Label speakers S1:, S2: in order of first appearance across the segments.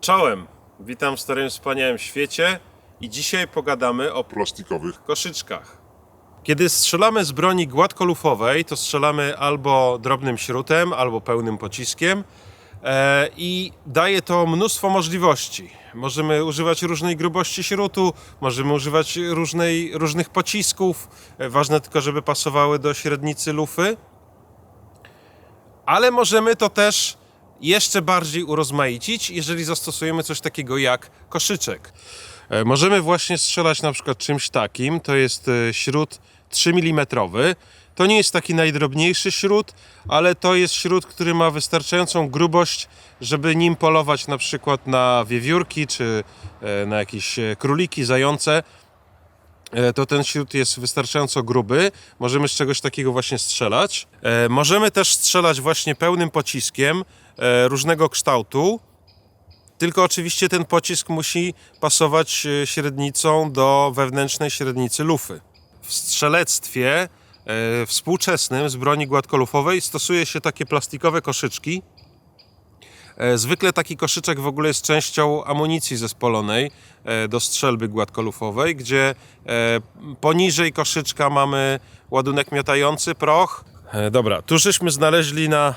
S1: Czołem! Witam w starym wspaniałym świecie i dzisiaj pogadamy o
S2: plastikowych
S1: koszyczkach. Kiedy strzelamy z broni gładkolufowej, to strzelamy albo drobnym śrutem, albo pełnym pociskiem e, i daje to mnóstwo możliwości. Możemy używać różnej grubości śrutu, możemy używać różnej, różnych pocisków, e, ważne tylko, żeby pasowały do średnicy lufy ale możemy to też jeszcze bardziej urozmaicić, jeżeli zastosujemy coś takiego jak koszyczek. E, Możemy właśnie strzelać na przykład czymś takim, to jest e, śrut 3 mm. To nie jest taki najdrobniejszy śrut, ale to jest śrut, który ma wystarczającą grubość, żeby nim polować na przykład na wiewiórki czy e, na jakieś króliki, zające to ten śrut jest wystarczająco gruby. Możemy z czegoś takiego właśnie strzelać. Możemy też strzelać właśnie pełnym pociskiem różnego kształtu. Tylko oczywiście ten pocisk musi pasować e, średnicą do wewnętrznej średnicy lufy. W strzelectwie e, współczesnym z broni gładkolufowej stosuje się takie plastikowe koszyczki, E, Zwykle taki koszyczek w ogóle jest częścią amunicji zespolonej e, do strzelby gładkolufowej, gdzie e, poniżej koszyczka mamy ładunek miotający, proch. E, Dobra, tu żeśmy znaleźli na,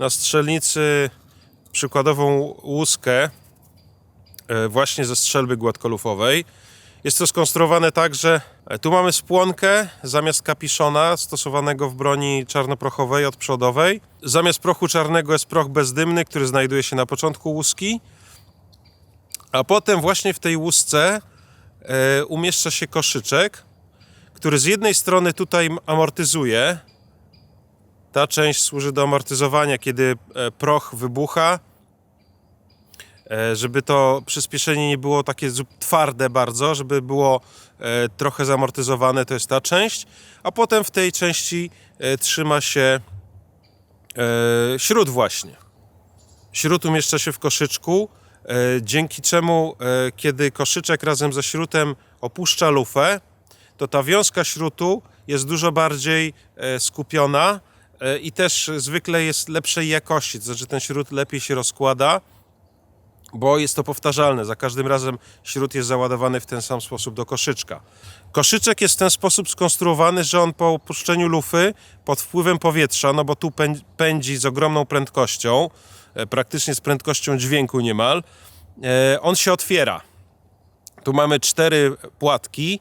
S1: na strzelnicy przykładową łuskę e, właśnie ze strzelby gładkolufowej. Jest to skonstruowane tak, że e, tu mamy spłonkę zamiast kapiszona stosowanego w broni czarnoprochowej odprzodowej. Zamiast prochu czarnego jest proch bezdymny, który znajduje się na początku łuski. A potem właśnie w tej łusce e, umieszcza się koszyczek, który z jednej strony tutaj amortyzuje. Ta część służy do amortyzowania, kiedy e, proch wybucha, E, żeby to przyspieszenie nie było takie twarde bardzo, żeby było e, trochę zamortyzowane, to jest ta część, a potem w tej części trzyma się śrut właśnie. Śrut umieszcza się w koszyczku, dzięki czemu kiedy koszyczek razem ze śrutem opuszcza lufę, to ta wiązka śrutu jest dużo bardziej skupiona i też zwykle jest lepszej jakości, to znaczy ten śrut lepiej się rozkłada bo jest to powtarzalne. Za każdym razem śrut jest załadowany w ten sam sposób do koszyczka. Koszyczek jest w ten sposób skonstruowany, że on po opuszczeniu lufy pod wpływem powietrza, no bo tu pę- pędzi z ogromną prędkością, e, praktycznie z prędkością dźwięku niemal, e, on się otwiera. Tu mamy cztery płatki,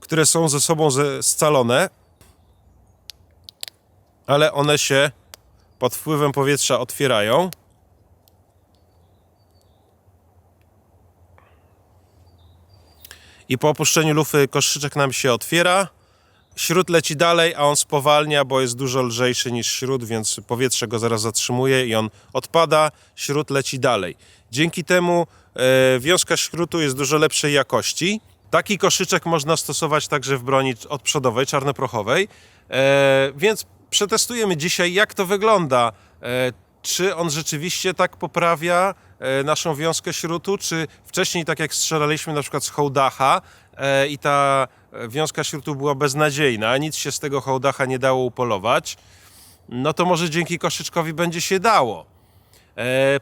S1: które są ze sobą scalone, ale one się pod wpływem powietrza otwierają. i po opuszczeniu lufy koszyczek nam się otwiera. Śrut leci dalej, a on spowalnia, bo jest dużo lżejszy niż śrut, więc powietrze go zaraz zatrzymuje i on odpada, śrut leci dalej. Dzięki temu e, wiązka śrutu jest dużo lepszej jakości. Taki koszyczek można stosować także w broni odprzodowej, czarnoprochowej. E, więc przetestujemy dzisiaj, jak to wygląda. E, czy on rzeczywiście tak poprawia e, naszą wiązkę śrutu, czy wcześniej, tak jak strzelaliśmy na przykład z hołdacha e, i ta wiązka śrutu była beznadziejna, nic się z tego hołdacha nie dało upolować, no to może dzięki koszyczkowi będzie się dało.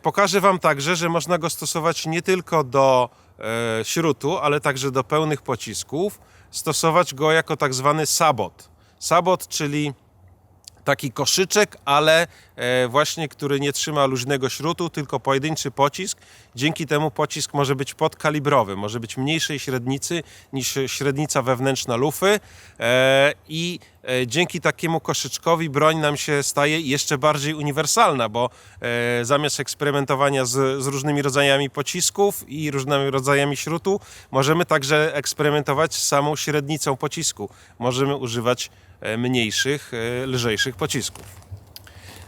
S1: Pokażę Wam także, że można go stosować nie tylko do śrutu, ale także do pełnych pocisków. Stosować go jako tak zwany sabot. Sabot, czyli taki koszyczek, ale e, właśnie, który nie trzyma luźnego śrutu, tylko pojedynczy pocisk. Dzięki temu pocisk może być podkalibrowy, może być mniejszej średnicy niż średnica wewnętrzna lufy e, i dzięki takiemu koszyczkowi broń nam się staje jeszcze bardziej uniwersalna, bo e, zamiast eksperymentowania z, z różnymi rodzajami pocisków i różnymi rodzajami śrutu, możemy także eksperymentować z samą średnicą pocisku. Możemy używać e, mniejszych, e, lżejszych pocisków.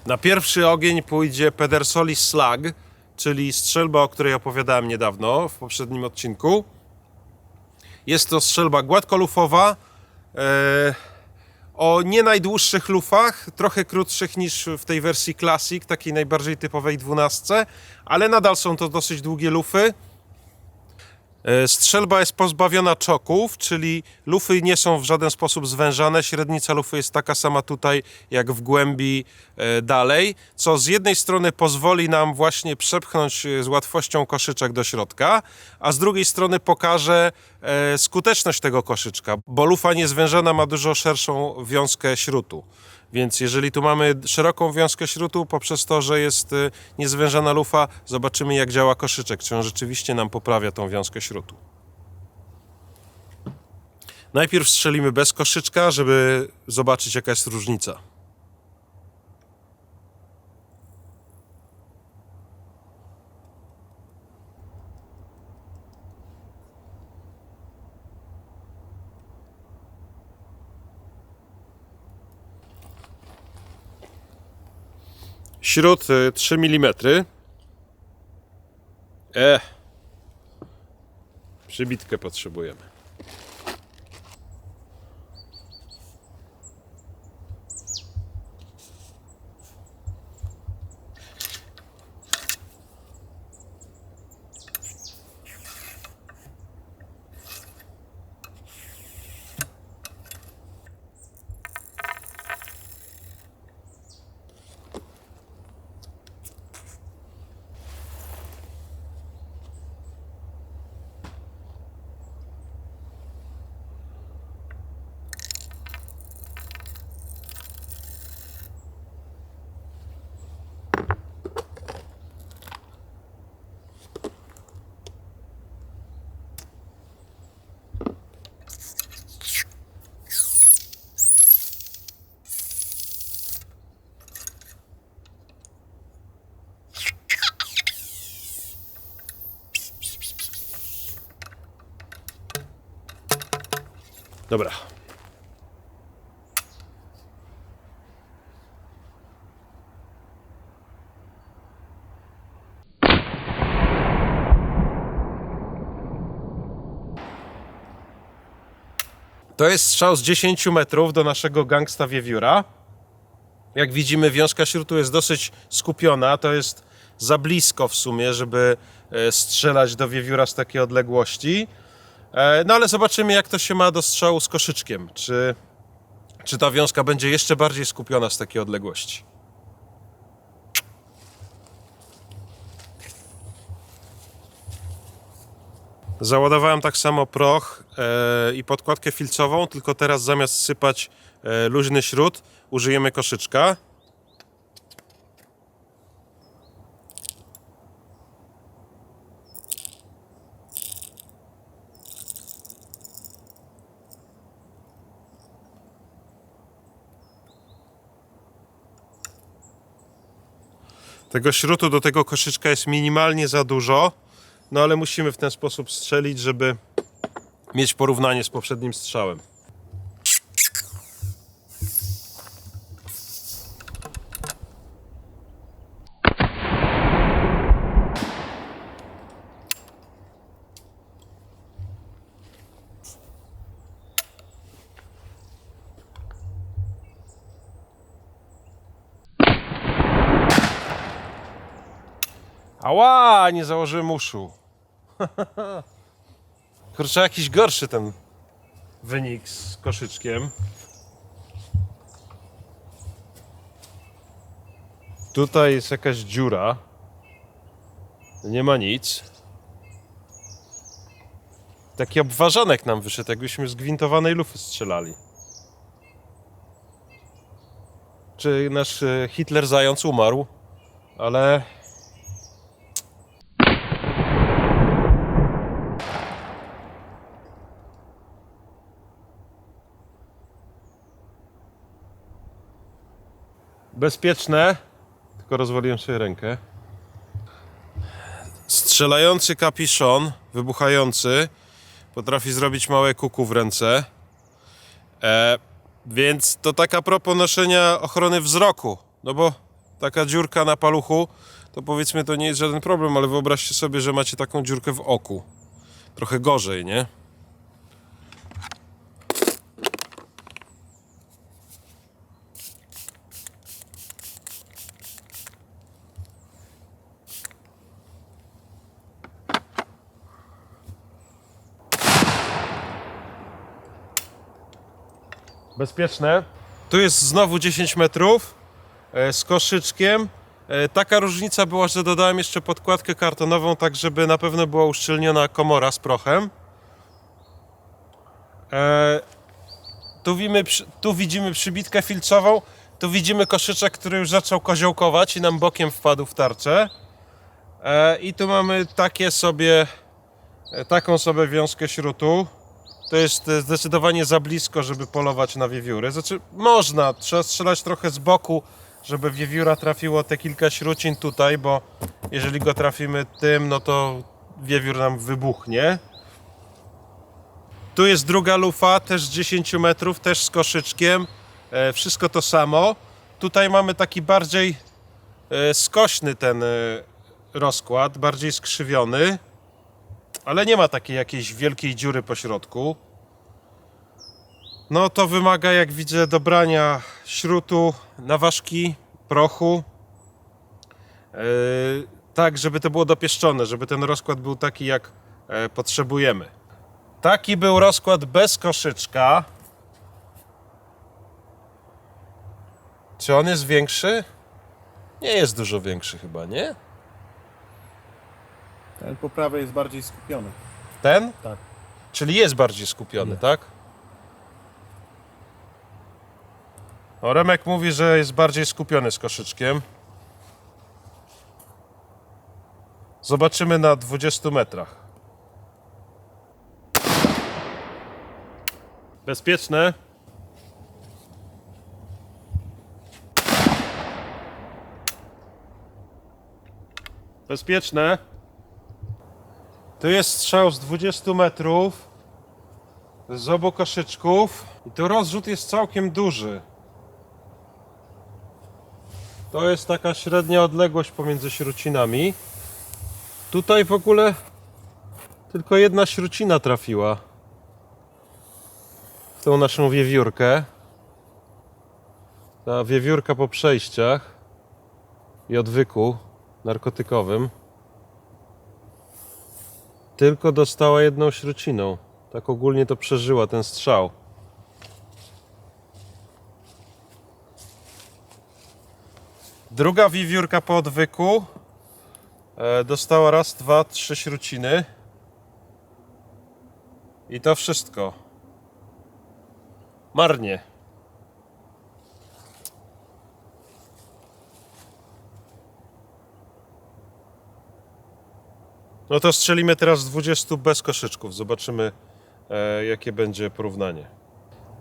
S1: Na pierwszy ogień pójdzie Pedersoli Slug, czyli strzelba, o której opowiadałem niedawno w poprzednim odcinku. Jest to strzelba gładkolufowa, e, o nie najdłuższych lufach, trochę krótszych niż w tej wersji Classic, takiej najbardziej typowej 12, ale nadal są to dosyć długie lufy. E, Strzelba jest pozbawiona czoków, czyli lufy nie są w żaden sposób zwężane. Średnica lufy jest taka sama tutaj, jak w głębi e, dalej, co z jednej strony pozwoli nam właśnie przepchnąć e, z łatwością koszyczek do środka, a z drugiej strony pokaże skuteczność tego koszyczka, bo lufa niezwężona ma dużo szerszą wiązkę śrutu. Więc jeżeli tu mamy szeroką wiązkę śrutu, poprzez to, że jest y, niezwężona lufa, zobaczymy jak działa koszyczek, czy on rzeczywiście nam poprawia tą wiązkę śrutu. Najpierw strzelimy bez koszyczka, żeby zobaczyć jaka jest różnica. Śród y, 3 mm. E. Przybitkę potrzebujemy. Dobra. To jest strzał z 10 metrów do naszego gangsta wiewióra. Jak widzimy, wiązka śrutu jest dosyć skupiona. To jest za blisko w sumie, żeby e, strzelać do wiewióra z takiej odległości. E, No ale zobaczymy, jak to się ma do strzału z koszyczkiem. Czy, czy ta wiązka będzie jeszcze bardziej skupiona z takiej odległości. Załadowałem tak samo proch e, i podkładkę filcową, tylko teraz zamiast sypać e, luźny śrut, użyjemy koszyczka. Tego śrutu do tego koszyczka jest minimalnie za dużo, no ale musimy w ten sposób strzelić, żeby mieć porównanie z poprzednim strzałem. Ała, nie założyłem uszu. Kurczę, jakiś gorszy ten wynik z koszyczkiem. Tutaj jest jakaś dziura. Nie ma nic. Taki obważanek nam wyszedł, jakbyśmy z gwintowanej lufy strzelali. Czy nasz e, Hitler zając umarł? Ale bezpieczne, tylko rozwaliłem sobie rękę. Strzelający kapiszon, wybuchający, potrafi zrobić małe kuku w ręce. E, więc to taka propos noszenia ochrony wzroku. No bo taka dziurka na paluchu, to powiedzmy to nie jest żaden problem, ale wyobraźcie sobie, że macie taką dziurkę w oku. Trochę gorzej, nie? Bezpieczne. Tu jest znowu 10 metrów e, z koszyczkiem. E, Taka różnica była, że dodałem jeszcze podkładkę kartonową, tak żeby na pewno była uszczelniona komora z prochem. E, Tu widzimy, tu widzimy przybitkę filcową, tu widzimy koszyczek, który już zaczął koziołkować i nam bokiem wpadł w tarczę. I tu mamy takie sobie, taką sobie wiązkę śrutu. To jest e, zdecydowanie za blisko, żeby polować na wiewióry. Znaczy, można, trzeba strzelać trochę z boku, żeby wiewióra trafiło te kilka śrucin tutaj, bo jeżeli go trafimy tym, no to wiewiór nam wybuchnie. Tu jest druga lufa, też z 10 metrów, też z koszyczkiem. E, wszystko to samo. Tutaj mamy taki bardziej e, skośny ten rozkład, bardziej skrzywiony, ale nie ma takiej jakiejś wielkiej dziury po środku. No to wymaga, jak widzę, dobrania śrutu, naważki, prochu. e, tak, żeby to było dopieszczone, żeby ten rozkład był taki, jak e, potrzebujemy. Taki był rozkład bez koszyczka. Czy on jest większy? Nie jest dużo większy chyba, nie?
S2: Ten po prawej jest bardziej skupiony.
S1: Ten?
S2: Tak.
S1: Czyli jest bardziej skupiony, tak? O, Remek mówi, że jest bardziej skupiony z koszyczkiem. Zobaczymy na 20 metrach. Bezpieczne. Bezpieczne. Tu jest strzał z 20 metrów z obu koszyczków i tu rozrzut jest całkiem duży. To jest taka średnia odległość pomiędzy śrucinami. Tutaj w ogóle tylko jedna śrucina trafiła w tą naszą wiewiórkę. Ta wiewiórka po przejściach i odwyku narkotykowym tylko dostała jedną śruciną. Tak ogólnie to przeżyła ten strzał. Druga wiewiórka po odwyku e, dostała raz, dwa, trzy śruciny. I to wszystko. Marnie. No to strzelimy teraz z 20 bez koszyczków. Zobaczymy, e, jakie będzie porównanie.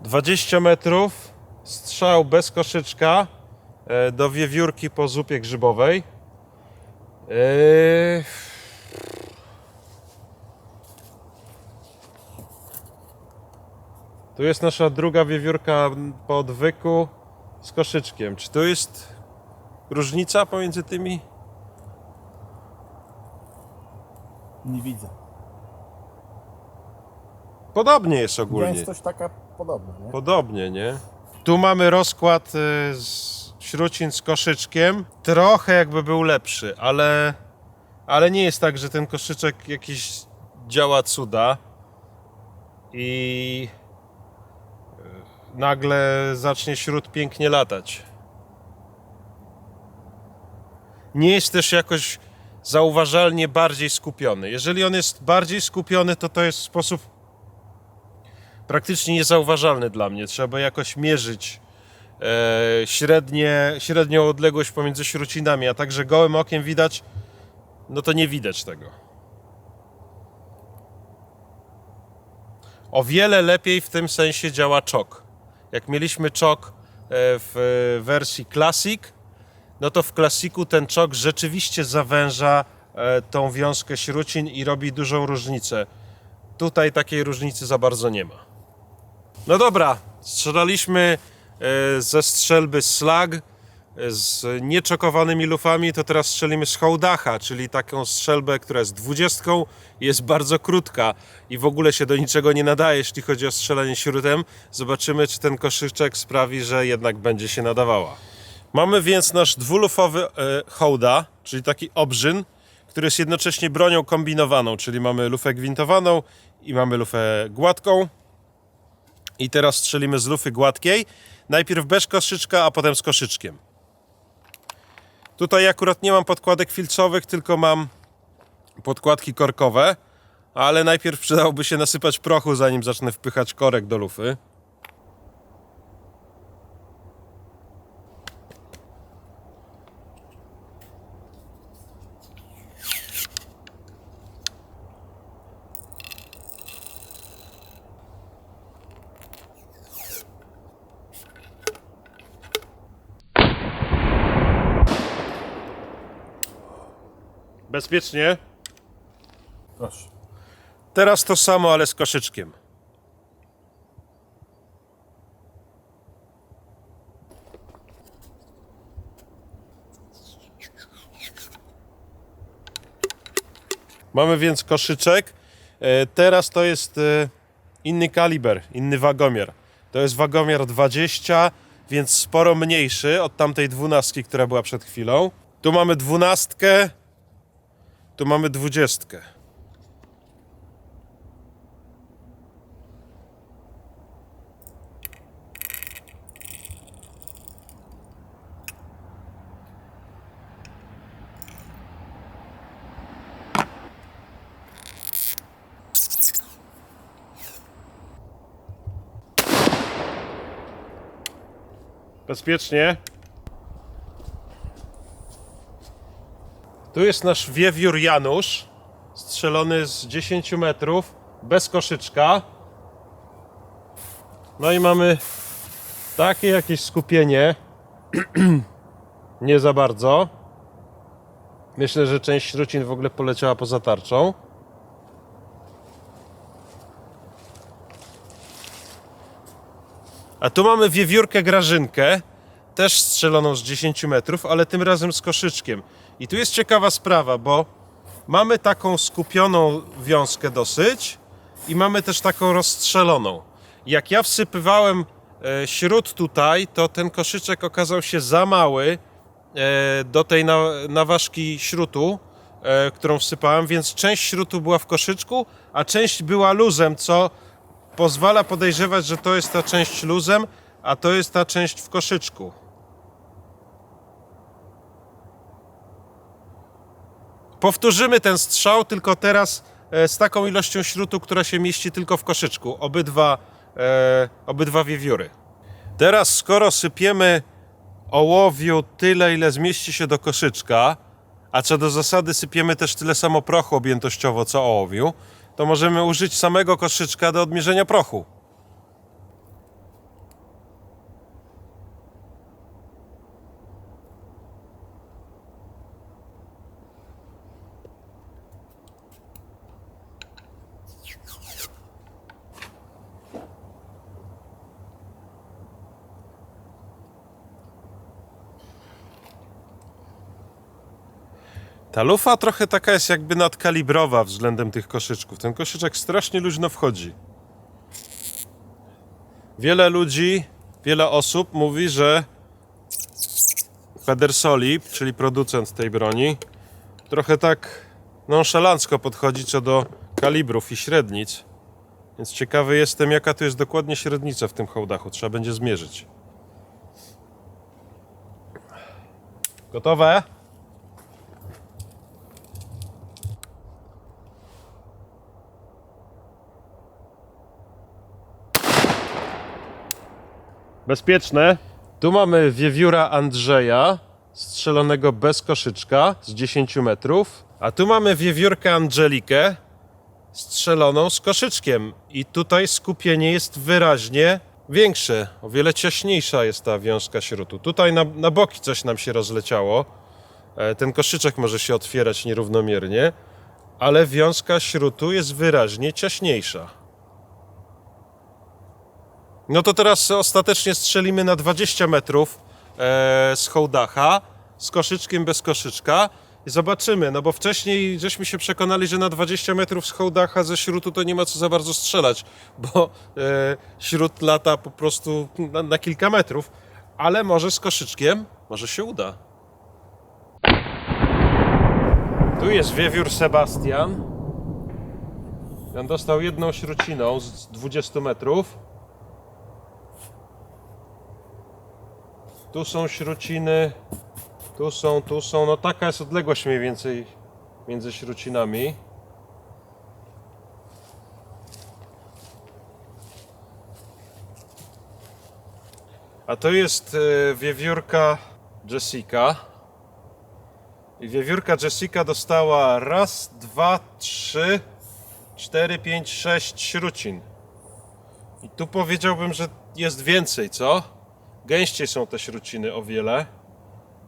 S1: 20 metrów, strzał bez koszyczka e, do wiewiórki po zupie grzybowej. E, Tu jest nasza druga wiewiórka po odwyku z koszyczkiem. Czy tu jest różnica pomiędzy tymi?
S2: Nie widzę.
S1: Podobnie jest ogólnie.
S2: Gęstość taka podobna, nie?
S1: Podobnie, nie? Tu mamy rozkład y, z śrucin z koszyczkiem. Trochę jakby był lepszy, ale, ale nie jest tak, że ten koszyczek jakiś działa cuda i y, nagle zacznie śród pięknie latać. Nie jest też jakoś zauważalnie bardziej skupiony. Jeżeli on jest bardziej skupiony, to to jest sposób praktycznie niezauważalny dla mnie. Trzeba jakoś mierzyć e, średnie, średnią odległość pomiędzy śrucinami, a także gołym okiem widać, no to nie widać tego. O wiele lepiej w tym sensie działa czok. Jak mieliśmy czok e, w wersji Classic, no to w Classicu ten czok rzeczywiście zawęża e, tą wiązkę śrucin i robi dużą różnicę. Tutaj takiej różnicy za bardzo nie ma. No dobra, strzelaliśmy e, ze strzelby slag e, z nieczokowanymi lufami, to teraz strzelimy z hołdacha, czyli taką strzelbę, która jest dwudziestką, jest bardzo krótka i w ogóle się do niczego nie nadaje, jeśli chodzi o strzelanie śrutem. Zobaczymy, czy ten koszyczek sprawi, że jednak będzie się nadawała. Mamy więc nasz dwulufowy e, hołda, czyli taki obrzyn, który jest jednocześnie bronią kombinowaną, czyli mamy lufę gwintowaną i mamy lufę gładką. I teraz strzelimy z lufy gładkiej. Najpierw bez koszyczka, a potem z koszyczkiem. Tutaj akurat nie mam podkładek filcowych, tylko mam podkładki korkowe, ale najpierw przydałoby się nasypać prochu, zanim zacznę wpychać korek do lufy. Bezpiecznie.
S2: Proszę.
S1: Teraz to samo, ale z koszyczkiem. Mamy więc koszyczek. E, Teraz to jest e, inny kaliber, inny wagomiar. To jest wagomiar 20, więc sporo mniejszy od tamtej dwunastki, która była przed chwilą. Tu mamy dwunastkę, tu mamy dwudziestkę. Bezpiecznie. Tu jest nasz wiewiór Janusz, strzelony z 10 metrów, bez koszyczka. No i mamy takie jakieś skupienie. Nie za bardzo. Myślę, że część śrucin w ogóle poleciała poza tarczą. A tu mamy wiewiórkę grażynkę, też strzeloną z 10 metrów, ale tym razem z koszyczkiem. I tu jest ciekawa sprawa, bo mamy taką skupioną wiązkę dosyć i mamy też taką rozstrzeloną. Jak ja wsypywałem e, śród tutaj, to ten koszyczek okazał się za mały e, do tej na, naważki śrutu, e, którą wsypałem, więc część śrutu była w koszyczku, a część była luzem, co pozwala podejrzewać, że to jest ta część luzem, a to jest ta część w koszyczku. Powtórzymy ten strzał, tylko teraz e, z taką ilością śrutu, która się mieści tylko w koszyczku. Obydwa, e, obydwa wiewióry. Teraz, skoro sypiemy ołowiu tyle, ile zmieści się do koszyczka, a co do zasady sypiemy też tyle samo prochu objętościowo, co ołowiu, to możemy użyć samego koszyczka do odmierzenia prochu. Ta lufa trochę taka jest jakby nadkalibrowa względem tych koszyczków. Ten koszyczek strasznie luźno wchodzi. Wiele ludzi, wiele osób mówi, że Federsolip, czyli producent tej broni, trochę tak nonszalancko podchodzi co do kalibrów i średnic. Więc ciekawy jestem, jaka tu jest dokładnie średnica w tym hołdachu. Trzeba będzie zmierzyć. Gotowe? Bezpieczne. Tu mamy wiewióra Andrzeja, strzelonego bez koszyczka z 10 metrów. A tu mamy wiewiórkę Angelikę, strzeloną z koszyczkiem. I tutaj skupienie jest wyraźnie większe. O wiele ciaśniejsza jest ta wiązka śrutu. Tutaj na, na boki coś nam się rozleciało. E, Ten koszyczek może się otwierać nierównomiernie, ale wiązka śrutu jest wyraźnie ciaśniejsza. No to teraz ostatecznie strzelimy na 20 metrów e, z hołdacha, z koszyczkiem bez koszyczka i zobaczymy, no bo wcześniej żeśmy się przekonali, że na 20 metrów z hołdacha ze śrutu to nie ma co za bardzo strzelać, bo e, śrut lata po prostu na, na kilka metrów, ale może z koszyczkiem, może się uda. Tu jest wiewiór Sebastian. On dostał jedną śruciną z 20 metrów. Tu są śruciny, tu są, tu są. No taka jest odległość mniej więcej między śrucinami. A to jest e, wiewiórka Jessica. I wiewiórka Jessica dostała raz, dwa, trzy, cztery, pięć, sześć śrucin. I tu powiedziałbym, że jest więcej, co? Gęściej są te śruciny o wiele.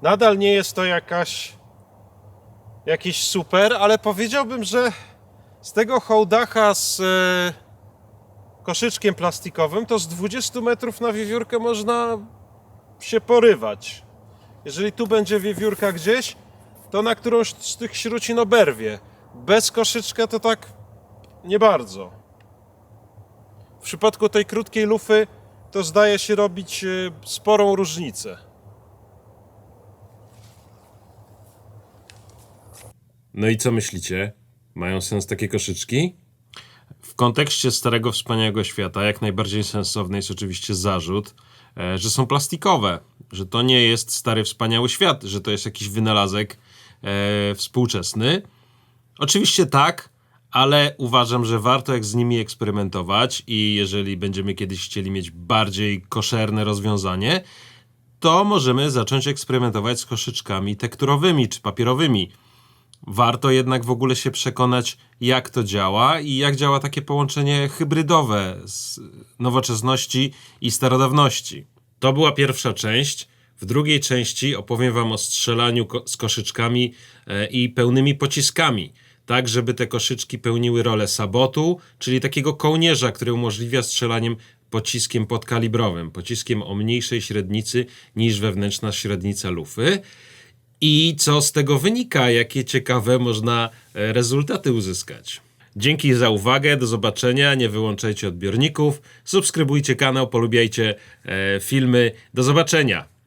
S1: Nadal nie jest to jakaś jakiś super, ale powiedziałbym, że z tego hołdacha z e, koszyczkiem plastikowym, to z 20 metrów na wiewiórkę można się porywać. Jeżeli tu będzie wiewiórka gdzieś, to na którąś z tych śrucin oberwie. Bez koszyczka to tak nie bardzo. W przypadku tej krótkiej lufy to zdaje się robić e, sporą różnicę. No i co myślicie? Mają sens takie koszyczki? W kontekście Starego Wspaniałego Świata jak najbardziej sensowny jest oczywiście zarzut, e, że są plastikowe, że to nie jest Stary Wspaniały Świat, że to jest jakiś wynalazek e, współczesny. Oczywiście tak, ale uważam, że warto jak z nimi eksperymentować i jeżeli będziemy kiedyś chcieli mieć bardziej koszerne rozwiązanie, to możemy zacząć eksperymentować z koszyczkami tekturowymi czy papierowymi. Warto jednak w ogóle się przekonać, jak to działa i jak działa takie połączenie hybrydowe z nowoczesności i starodawności. To była pierwsza część. W drugiej części opowiem Wam o strzelaniu ko- z koszyczkami e, i pełnymi pociskami, tak żeby te koszyczki pełniły rolę sabotu, czyli takiego kołnierza, który umożliwia strzelaniem pociskiem podkalibrowym, pociskiem o mniejszej średnicy niż wewnętrzna średnica lufy. I co z tego wynika? Jakie ciekawe można e, rezultaty uzyskać? Dzięki za uwagę, do zobaczenia, nie wyłączajcie odbiorników, subskrybujcie kanał, polubiajcie e, filmy, do zobaczenia.